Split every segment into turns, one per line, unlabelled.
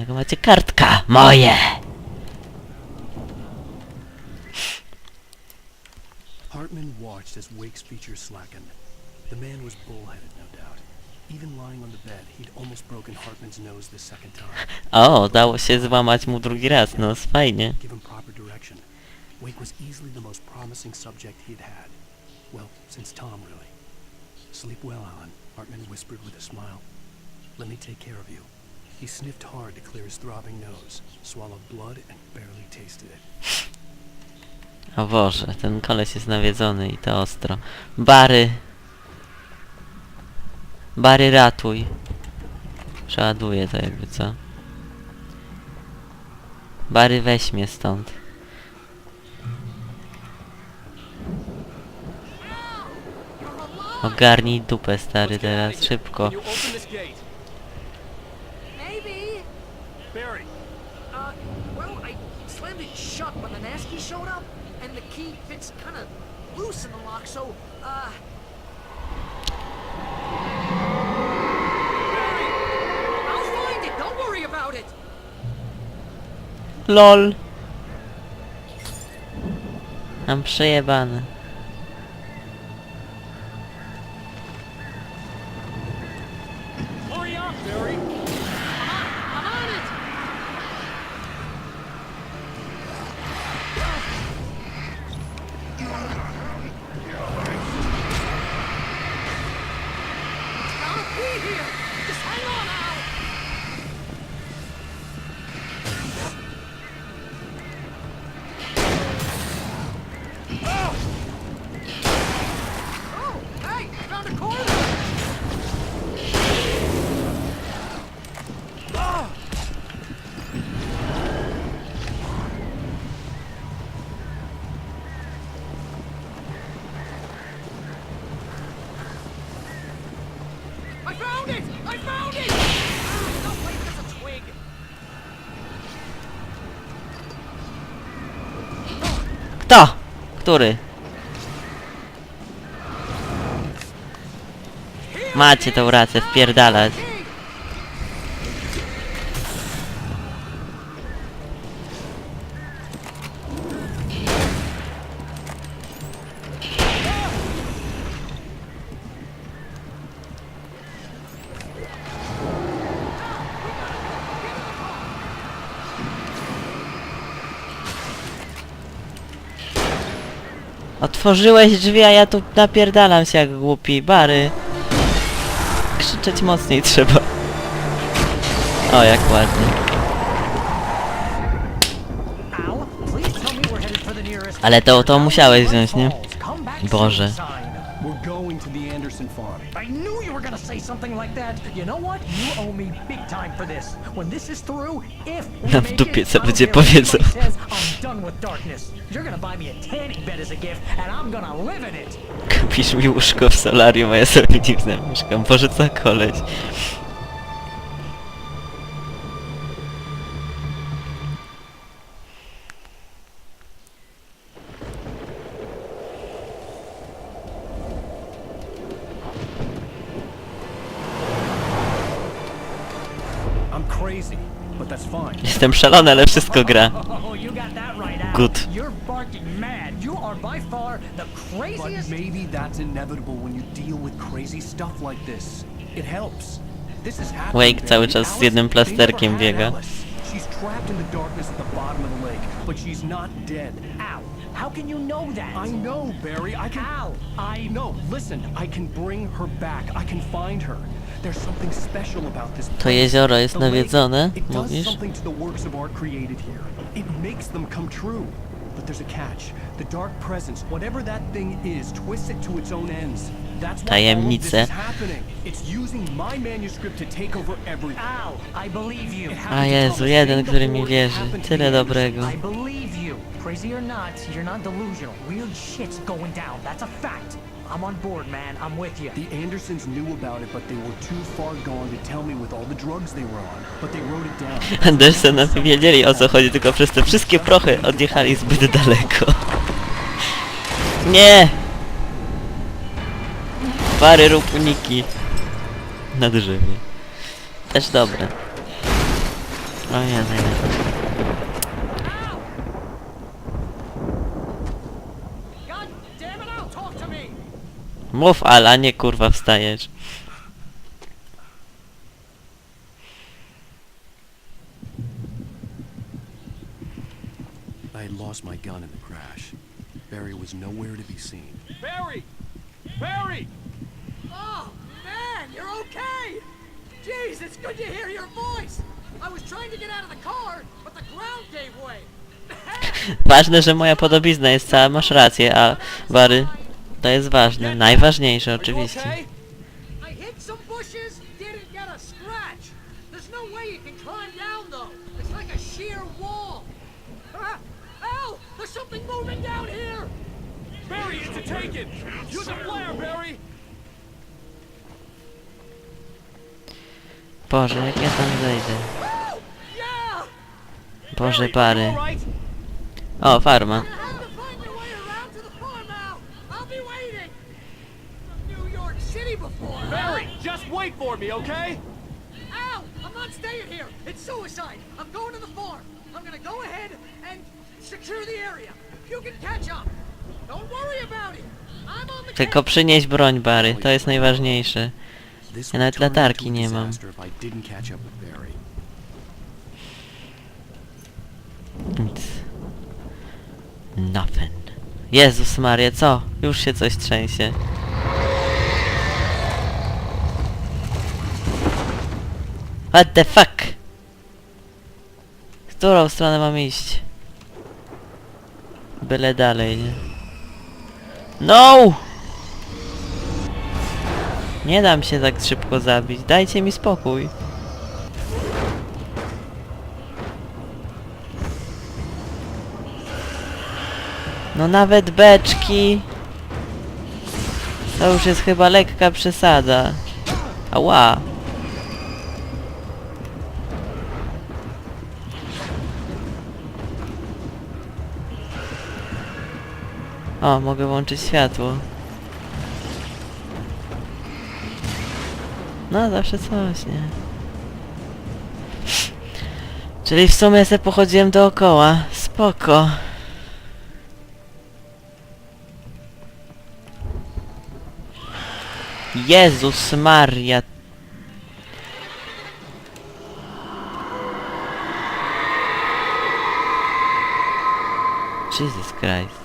Jaką macie kartka? Moje!
Hartman watched as Wake's features slackened. The man was bullheaded, no doubt. Even lying on the bed, he'd almost broken Hartman's nose the second time.
O, się złamać mu drugi raz, no fajnie.
Proper direction, Wake was easily the most promising subject he'd had. Well, since Tom, really. Sleep well, Hartman whispered with a smile. Let me take care of you. He sniffed hard to clear his throbbing nose, swallowed blood, and barely tasted it.
O Boże, ten koleś jest nawiedzony i to ostro. Bary! Bary ratuj. Przeładuję to jakby co. Bary weź mnie stąd. Ogarnij dupę stary teraz, szybko.
Can you open this gate?
Maybe.
Barry,
Uh, well, I slammed it shut when the Nasky showed up, and the kind of loose in the lock, so, uh...
LOL! Mam przejebane. Który? Macie tą rację, wpierdalać. Otworzyłeś drzwi, a ja tu napierdalam się jak głupi. Bary. Krzyczeć mocniej trzeba. O, jak ładnie. Ale to, to musiałeś wziąć, nie? Boże.
We're going to the Anderson farm.
I knew you were gonna say something like that. You know what? You owe me big time for this. When this is through, if we
Na
make
dupie,
it,
co
I don't
ludzie
care what
powiedzą.
anybody says, I'm done with darkness. You're gonna buy me a tanning bed as a gift, and I'm gonna live in it.
Kupisz mi łóżko w solarium, a ja sobie nim zamieszkam. Boże, co koleś. Jestem szalony, ale wszystko gra.
Oh, right, Al.
Good.
You're barking mad. You are by far the
But
craziest.
maybe that's inevitable when you deal with crazy stuff like this. It helps. This is happening.
Wake cały czas z jednym plasterkiem biega.
She's trapped in the darkness at the bottom of the lake, but she's not dead.
Al, how can you know that?
I know, Barry. I can.
Al, I
No, listen. I can bring her back. I can find her.
To jezioro jest nawiedzone, mówisz?
But there's a catch. The dark presence, whatever that thing is, twists it to its own ends. That's why all of this is happening. It's using my manuscript to take over everything.
Al, I believe you.
A Jezu, jeden, który mi wierzy. Tyle dobrego.
I believe you. Crazy or not, you're not delusional. Weird shit's going down. That's a fact. I'm on board, man. I'm with you.
The Andersons knew about it, but they were too far gone to tell me with all the drugs they were on. But they wrote it down.
Andersonowie wiedzieli o co chodzi, tylko przez te wszystkie prochy odjechali zbyt daleko. Nie! Pary rób uniki. Na drzewie. Też dobre. O Jezu, Jezu.
God damn it, Al, talk to me!
Mów, Ala, nie kurwa wstajesz.
I had lost my gun in the crash. Barry was nowhere to be seen.
Barry! Barry!
Oh, man, you're okay! Jeez, it's good to hear your voice! I was trying to get out of the car, but the ground gave way.
Ważne, że moja podobizna jest cała, masz rację, a Bary, to jest ważne, najważniejsze oczywiście.
Barry, it's a taken! Use a flare, Barry!
Boże, jak ja tam zejdę. Boże,
right?
O, farma.
You have to find your way around to the farm now. I'll be waiting. From New York City before.
Barry, just wait for me, okay?
Al, I'm not staying here. It's suicide. I'm going to the farm. I'm gonna go ahead and secure the area. You can catch up. Don't worry about it. I'm on the
Tylko przynieś broń, Bary, to jest najważniejsze. Ja nawet latarki nie mam.
Barry.
Nic. Nothing. Jezus Maria, co? Już się coś trzęsie. What the fuck? W którą stronę mam iść? Byle dalej, nie? No! Nie dam się tak szybko zabić. Dajcie mi spokój. No nawet beczki. To już jest chyba lekka przesada. Ała. O, mogę włączyć światło. No, zawsze coś, nie? Czyli w sumie se pochodziłem dookoła. Spoko. Jezus Maria. Jesus Christ.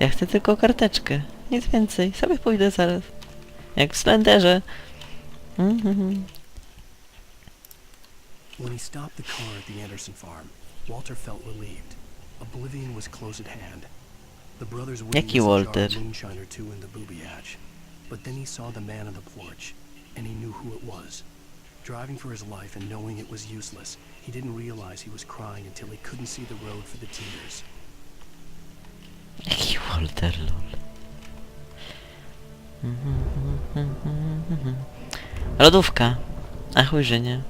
Ja chcę tylko karteczkę. Nic więcej. Sobie pójdę zaraz. Jak w Slenderze. Mhm.
When he stopped the car at the Anderson farm, Walter felt relieved. Oblivion was close at hand. The brothers
Jaki
a jar
Walter?
of moonshine or two in the booby hatch. But then he saw the man on the porch, and he knew who it was. Driving for his life and knowing it was useless, he didn't realize he was crying until he couldn't see the road for the tears.
Walter, lol. Lodówka. A chuj, że nie.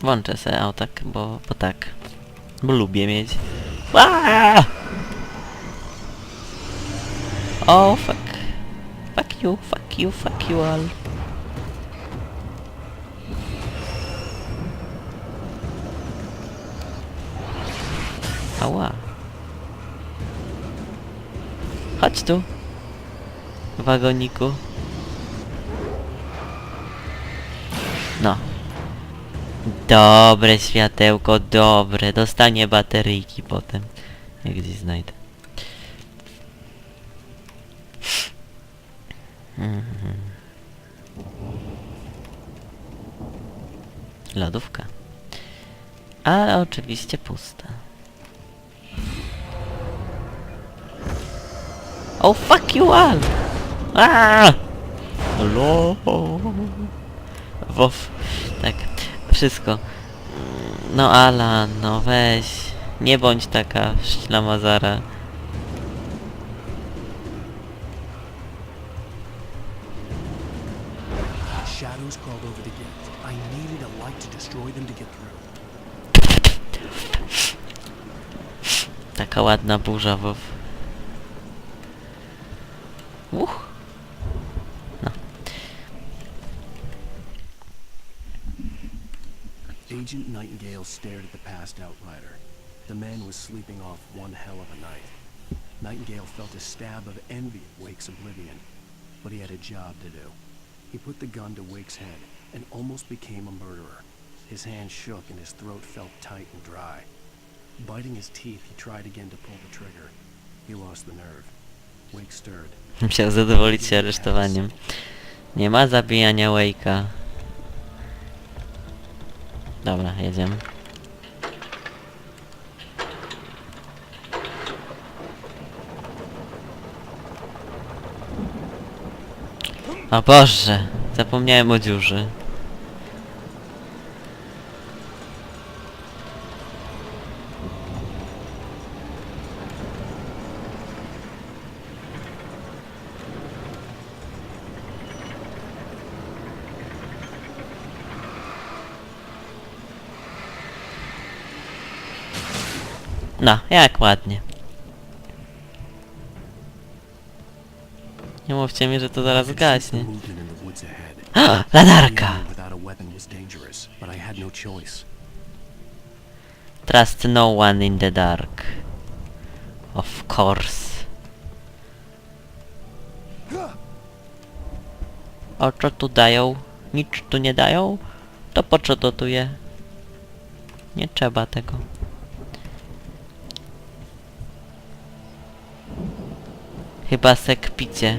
Włączę sobie autak, bo, bo tak. Bo lubię mieć. Aaaa! O, fuck. Fuck you, fuck you, fuck you all. Ała. Chodź tu. Wagoniku. No. Dobre światełko, dobre. Dostanie bateryjki potem. Jak gdzieś znajdę. Mhm. Lodówka. Ale oczywiście pusta. Oh fuck you all! Aaaa! Lo. Wof. Tak. Wszystko. No Alan, no weź. Nie bądź taka ślamazara.
Shadows crawled over the gate. I needed a light to destroy them to get through.
Taka ładna burza, Wof.
Nightingale stared at the passed out rider. The man was sleeping off one hell of a night. Nightingale felt a stab of envy at Wake's oblivion, but he had a job to do. He put the gun to Wake's head and almost became a murderer. His hand shook and his throat felt tight and dry. Biting his teeth, he tried again to pull the trigger. He lost the nerve. Wake stirred.
Musiał zadowolić się aresztowaniem. Nie ma zabijania Wake'a. Dobra, jedziemy. O Boże, zapomniałem o dziurze. No, jak ładnie. Nie mówcie mi, że to zaraz gaśnie. A, latarka!
no.
Trust no one in the dark. Of course. O co tu dają? Nic tu nie dają? To po co to tu je? Nie trzeba tego. Chyba sekpicie.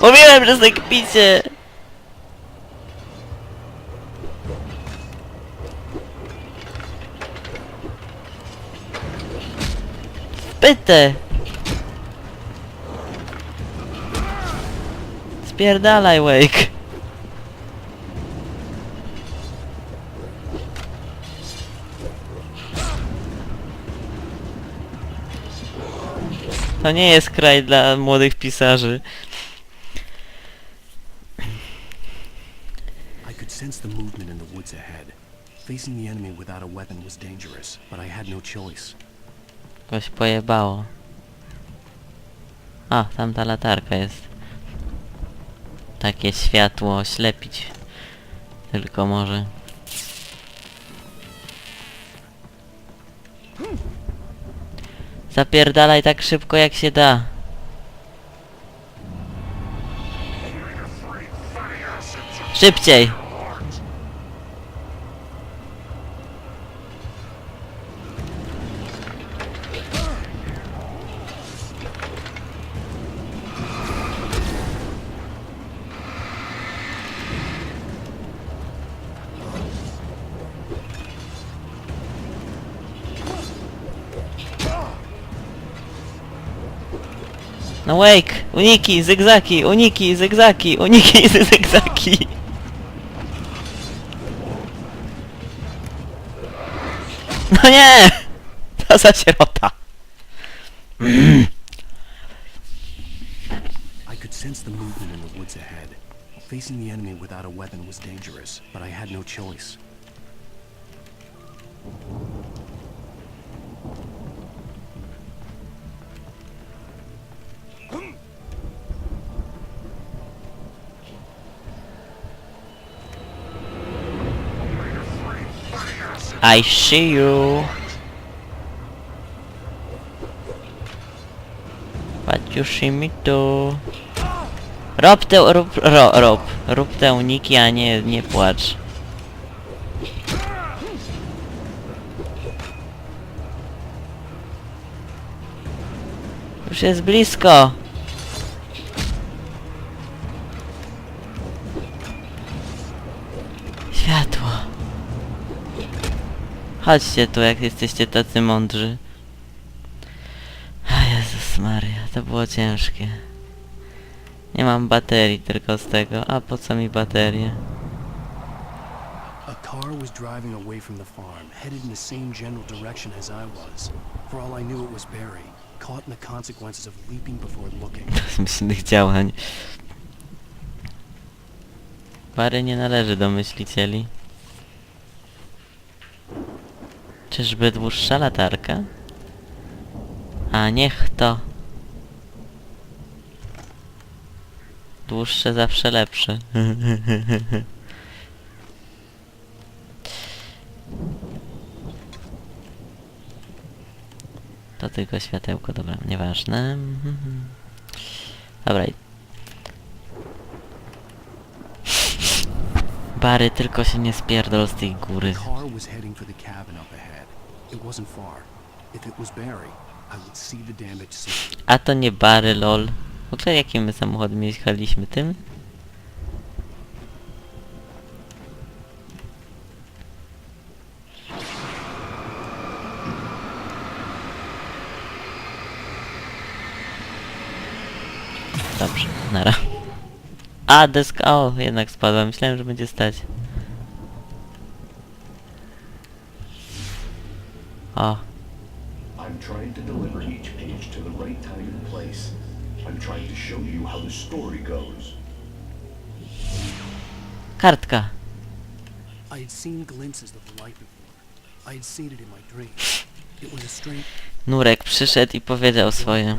Mówiłem, że sekpicie! Pytę! Spierdalaj, Wake! To nie jest kraj dla młodych pisarzy.
I could sense the movement in the woods ahead. Facing the enemy without a weapon was dangerous, but I had no choice.
Kogoś pojebało. A, tam ta latarka jest. Takie światło oślepić. Tylko może. Zapierdalaj tak szybko jak się da. Szybciej! No wake! Uniki, zygzaki, uniki, zygzaki, uniki, zygzaki! No nie! To za sierota!
I could sense the movement in the woods ahead. Facing the enemy without a weapon was dangerous, but I had no choice.
I see you! But you see me too. Rob te, rób, ro, rob, rób te uniki, a nie, nie płacz. Już jest blisko. Chodźcie tu, jak jesteście tacy mądrzy. A Jezus Maria, to było ciężkie. Nie mam baterii tylko z tego. A po co mi baterie?
A car was driving away from the farm, headed in the same general direction as I was. For all I knew, it was Barry, caught in the consequences of leaping before looking.
Zmyślnych działań. Pary nie należy do myślicieli. Czyżby dłuższa latarka? A niech to. Dłuższe zawsze lepsze. To tylko światełko, dobra, nieważne. Dobra. Bary, tylko się nie spierdol z tej góry.
The car was heading for the cabin up ahead. It wasn't far. If it was Barry, I would see the damage soon.
A to nie Bary, lol. W ogóle jakim my samochodem jechaliśmy? Tym? Dobrze, nara. A, deska, o, jednak spadła. Myślałem, że będzie stać. O,
I'm trying to deliver each page to the right time and place. I'm trying to show you how the story goes.
kartka.
I had seen glimpses of the light before. I had seen it in my dreams. It was a straight
Nurek przyszedł i powiedział swoje.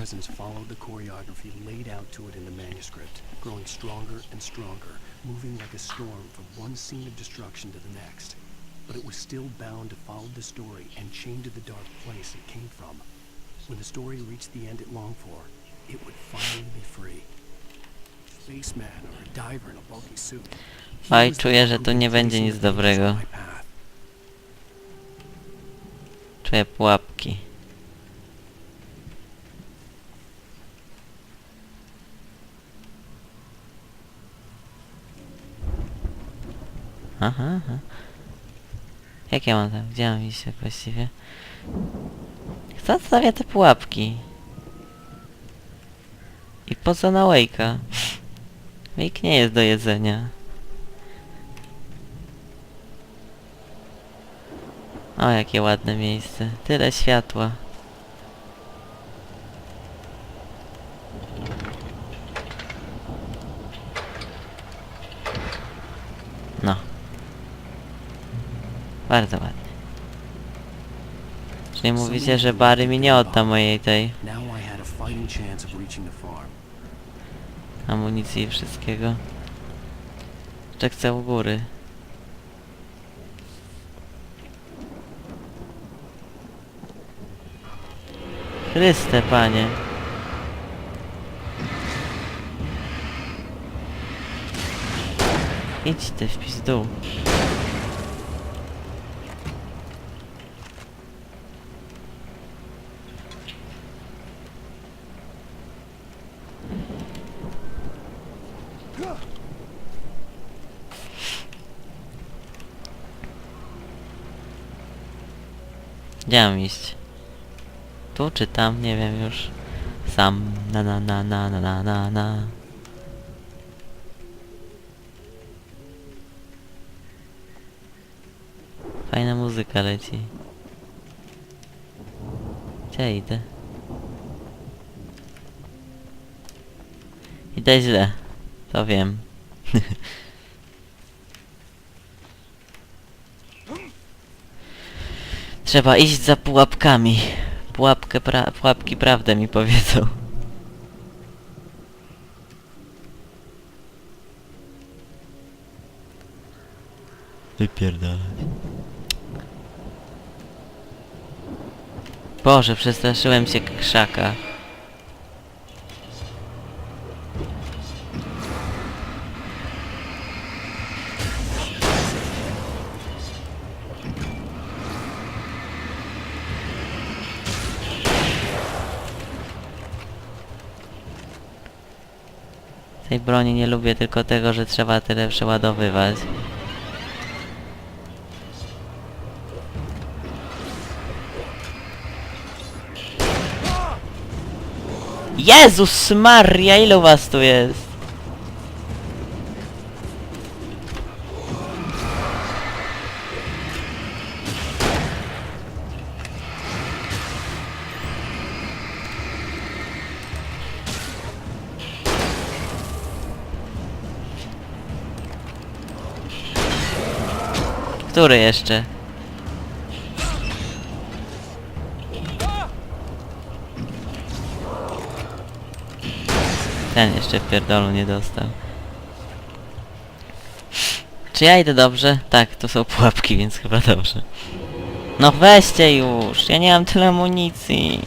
But it was still bound to follow the story and chained to the dark place it came from. When the story reached the end it longed for, it would finally be free. Spaceman or a diver in a bulky suit.
Czuję, że tu nie będzie nic dobrego. Czuję pułapki. Aha, aha. Jak ja mam tam? Gdzie mam iść tak właściwie? Kto stawia te pułapki? I po co na Wake'a? Wake nie jest do jedzenia. O, jakie ładne miejsce. Tyle światła. No. Bardzo ładnie. Czyli mówicie, że Barry mi nie odda mojej tej amunicji i wszystkiego. Jeszcze chcę u góry. Chryste, panie. Idź ty w pizdu. Gdzie mam iść? Tu czy tam? Nie wiem już. Sam. Na na na na na na na na. Fajna muzyka leci. Gdzie idę? Idę źle. To wiem. Trzeba iść za pułapkami. Pułapkę pra pułapki prawdę mi powiedzą. Wypierdalać. Boże, przestraszyłem się krzaka. Tej broni nie lubię tylko tego, że trzeba tyle przeładowywać. Jezus Maria, ilu was tu jest? Który jeszcze? ten jeszcze pierdolu nie dostał. Czy ja idę dobrze? Tak, to są pułapki, więc chyba dobrze. No weźcie już! Ja nie mam tyle amunicji.